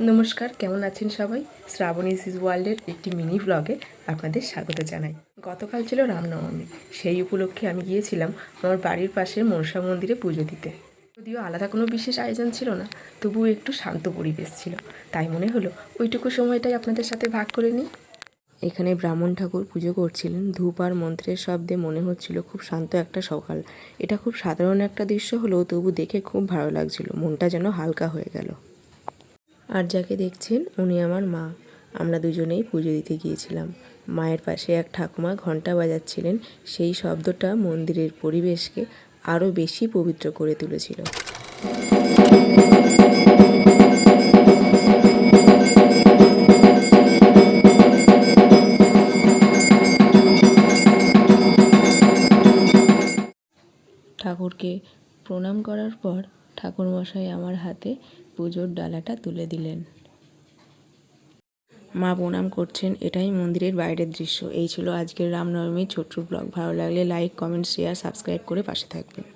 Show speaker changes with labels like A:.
A: নমস্কার, কেমন আছেন সবাই? শ্রাবণী সিজ ওয়ার্ল্ডের একটি মিনি ব্লগে আপনাদের স্বাগত জানাই। গতকাল ছিল রামনবমী, সেই উপলক্ষে আমি গিয়েছিলাম আমার বাড়ির পাশের মনসা মন্দিরে পুজো দিতে। যদিও আলাদা কোনো বিশেষ আয়োজন ছিল না, তবুও একটু শান্ত পরিবেশ ছিল। তাই মনে হলো, ওইটুকু সময়টাই আপনাদের সাথে ভাগ করে নিই। এখানে ব্রাহ্মণ ঠাকুর পুজো করছিলেন। ধূপ আর মন্ত্রের শব্দে মনে হচ্ছিল খুব শান্ত একটা সকাল। এটা খুব সাধারণ একটা দৃশ্য হলেও তবু দেখে খুব ভালো লাগছিল। মনটা যেন হালকা হয়ে গেল। আর যাকে দেখছেন উনি আমার মা। আমরা দুজনেই পুজো দিতে গিয়েছিলাম। মায়ের পাশে এক ঠাকুমা ঘণ্টা বাজাচ্ছিলেন, সেই শব্দটা মন্দিরের পরিবেশকে আরও বেশি পবিত্র করে তুলেছিল। ঠাকুরকে প্রণাম করার পর ঠাকুরমশাই আমার হাতে পুজোর ডালাটা তুলে দিলেন। মা প্রণাম করছেন, এটাই মন্দিরের বাইরের দৃশ্য। এই ছিল আজকের রামনবমীর ছোট্ট ব্লগ। ভালো লাগলে লাইক কমেন্ট শেয়ার সাবস্ক্রাইব করে পাশে থাকবেন।